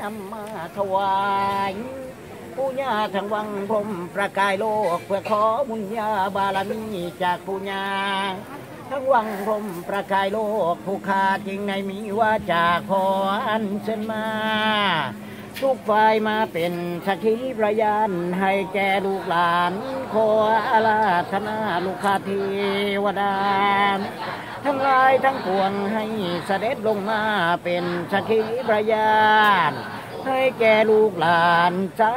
นำมาถวายผู้ญาทั้งวังพรมประกายโลก เพื่อขอบุญญาบารมีจากผู้ญาทั้งวังพรมประกายโลก ผู้ขาจริงในมีว่าจากขออันเชิญมา ทุกฝ่ายมาเป็นสักขีพยานให้แก่ลูกหลาน ขออาราธนาลูกคาเทวดา ทั้งหลายทั้งปวงให้เสด็จลงมาเป็นสักขีพยานให้แก่ลูกหลานสา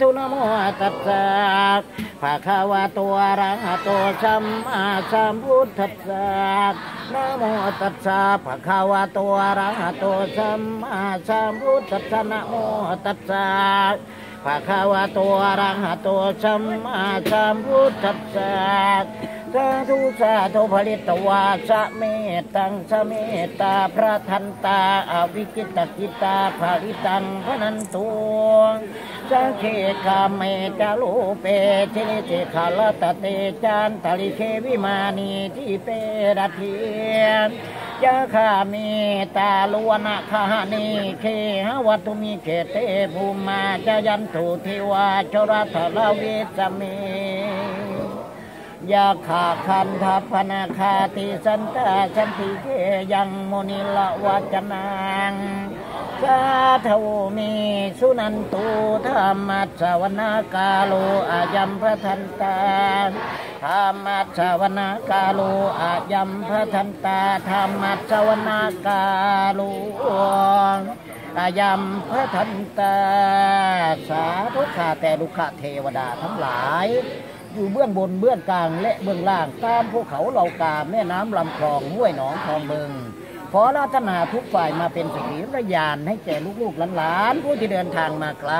ธุนโมตัสสะภะคะวะตอะระหะโตสัมมาสัมพุทธัสสะนโมตัสสะภะคะวะตอะระหะโตสัมมาสัมพุทธัสสะนโมตัสสะภะคะวะตอะระหะโตสัมมาสัมพุทธัสสะ สาธุสาธุผลิตวาสะเมตังสะเมตาพระทันตาอวิกิตกิตาภริตังพนันตุสังเคคาเมจาโลเปเทเลเจคาลตเตจันตลิเควิมานีที่เปรเทียนยาคาเมตาลวนะคานีเคหวัตุมิเกเตภูมาจายันตุเทวาชรทลเวสเม ยาขาคันทัพนาคาติสันตาสันติเกยังมุนิละวัจนังสาธุมีสุนันตุธรรมัสวนากาโลอายัมพระทันตาธรรมัสวนากาโลอายัมพระทันตาธรรมัสวนากาโลอายัมพระทันตาสาธุข้าแต่ลูกขเทวดาทั้งหลาย อยู่เบื้องบนเบื้องกลางและเบื้องล่างตามภูเขาเหล่ากาแม่น้ำลำคลองห้วยหนองคลองเบิงขอรัตนาทุกฝ่ายมาเป็นสกีพยานให้แก่ลูกๆหลานๆผู้ที่เดินทางมาไกล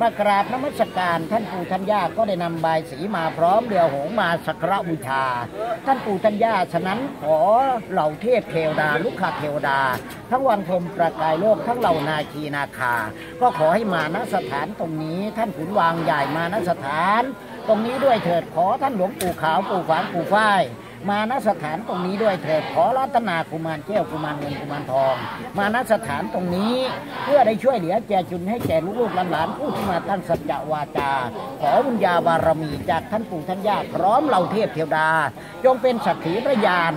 มากราบนมัสการท่านปู่ท่านย่าก็ได้นำบายสีมาพร้อมเดียวหงมาสักระบูชา ท่านปู่ท่านย่าฉะนั้นขอเหล่าเทพเทวดาลูกขาเทวดา ทั้งวันพรมประกายโลกทั้งเหล่านาคีนาคา ก็ขอให้มาณสถานตรงนี้ท่านขุนวางใหญ่มาณสถาน ตรงนี้ด้วยเถิดขอท่านหลวงปู่ขาวปู่ฝางปู่ฝ้ายมาณสถานตรงนี้ด้วยเถิดขอรัตนากุมารแก้วกุมารเงินกุมารทอง มาณสถานตรงนี้ เพื่อได้ช่วยเหลือแก่จุนให้แก่ลูกหลานผู้ที่มาตั้งสัจจะวาจา ขอบุญญาบารมีจากท่านปู่ท่านย่าพร้อมเหล่าเทพเทวดา จงเป็นสักขีพยาน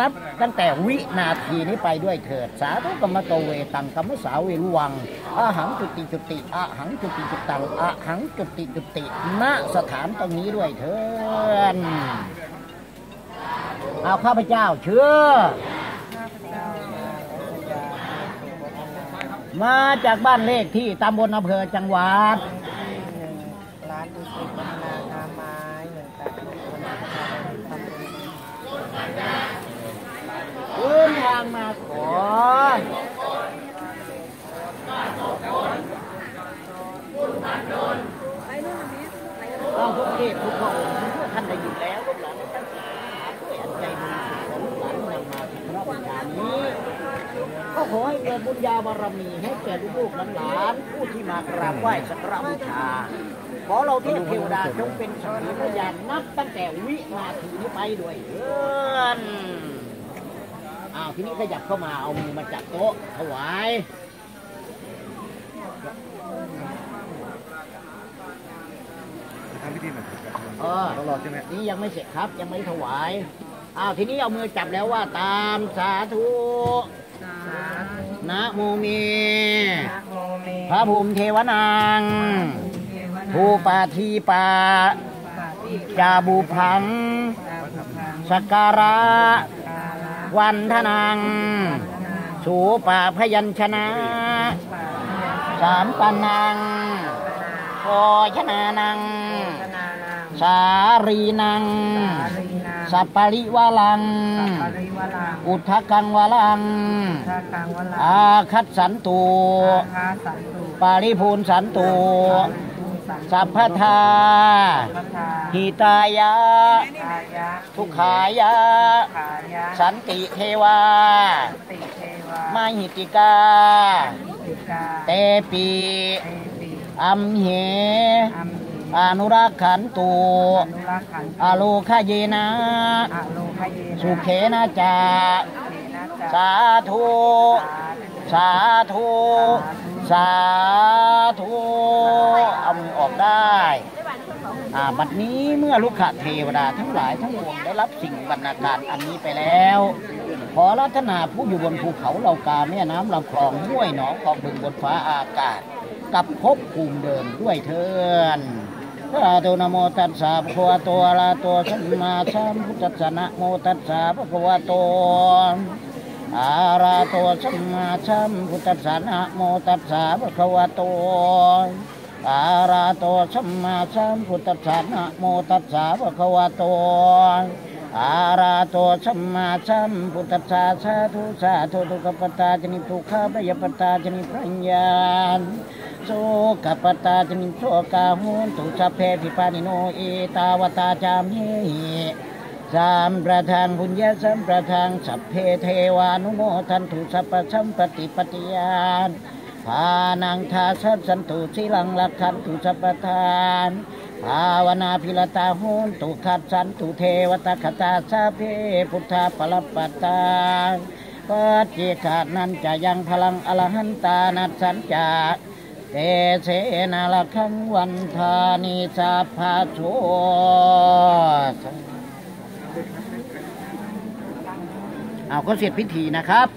นับตั้งแต่วินาทีนี้ไปด้วยเถิด สาธุกรรมโตเวตังกรรมสาเวรุวังอาหังจุติจุติอาหังจุติจุตังอาหังจุติจุติณสถานตรงนี้ด้วยเถิดเอาข้าพเจ้าเชื่อ มาจากบ้านเลขที่ตำบลอำเภอจังหวัด ร้านดุสิตพัฒนานาไม้เหมือนกันทำ เป็นเดินทางมาขอเอาทุกเทพทุกพระองค์ทุกท่านได้อยู่แล้วลูกหลานทั้งหาด้วยอันใจบุญสุขของลูกหลานนำมาถึงพระบูชานี้ก็ขอให้เกิดบุญญาบารมีให้แก่ลูกหลานผู้ที่มากราบไหว้สักการะบูชาขอเราเทพเทวดาจงเป็นสักขีพยานนับตั้งแต่วินาทีนี้ไปด้วยเถินอ้าวทีนี้ขยับเข้ามาเอามือมาจับโต๊ะถวายทำพิธีหน่อยครับเออต้องรอใช่ไหมนี่ยังไม่เสร็จครับยังไม่ถวายอ้าวทีนี้เอามือจับแล้วว่าตามสาธุสาธุนะโมเมนะโมเมพระภูมิเทวนังเทวนาภูปาทีปาปาติจาบุพังตาบุพังสกการะกาลา วันทนังสูปาพยัญชนะปาสามปานังพอชนานังธนานังสารีนัง สารีนัง สัปปริวาลังสัปปริวลังอุทธกังวาลังทากังวลังอาคัตสันตุอาคาสันตุ ปาริภูนสันตุภู สันสัพพทาพัทธาหิตายะกายะ ทุกขายะขายะสันติเทวาติเทวา มาหิติกาติกาเตปีเอติอัมเหอัมหิอนุรักขันตุอนุรักขันอโลคเยนะอะโลคเยนะ สุเขนะจาเขนะจาสาธุ สาธุ สาธุเอามือออกได้อาบัดนี้เมื่อลูกขะเทวดาทั้งหลายทั้งปวงได้รับสิ่งบรรณาการอันนี้ไปแล้ว ขอรัตนาผู้อยู่บนภูเขาเหล่ากาแม่น้ำลำคลองห้วยหนองคลองบึงบนฟ้าอากาศกับภพภูมิเดิมด้วยเทินพระโตนโมตัสสะภะคะวะโตอะระหะโตสัมมาสัมพุทธัสสะนะโมตัสสะภะคะวะโต อะระหะโตสัมมาสัมพุทธัสสะนะโมตัสสะภะคะวะโตอะระหะโตสัมมาสัมพุทธัสสะนะโมตัสสะภะคะวะโตอะระหะโตสัมมาสัมพุทธัสสะสาธุสาธุทุกขปตาจนิทุกขปยปตาจนิปัญญาโสกปตาจนิโสกาหุนตุสัพเพปิปานิโนเอตาวตาจามเฮ สัมประทางบุญญาสัมประทางสัพเพเทวานุโมทันตุสัพพสัมปติปฏิยานพานังทาสัพสันตุสิลังลักขันตุสัพพทานภาวนาพิลตาหุนตุขัดสันตุเทวตาคตาสาเพพุทธาปรปตาปัจเจกานันจะยังพลังอรหันตานัสสันจาเตเสนาลคังวันทานิสัพพะโช เอาก็เสร็จพิธีนะครับ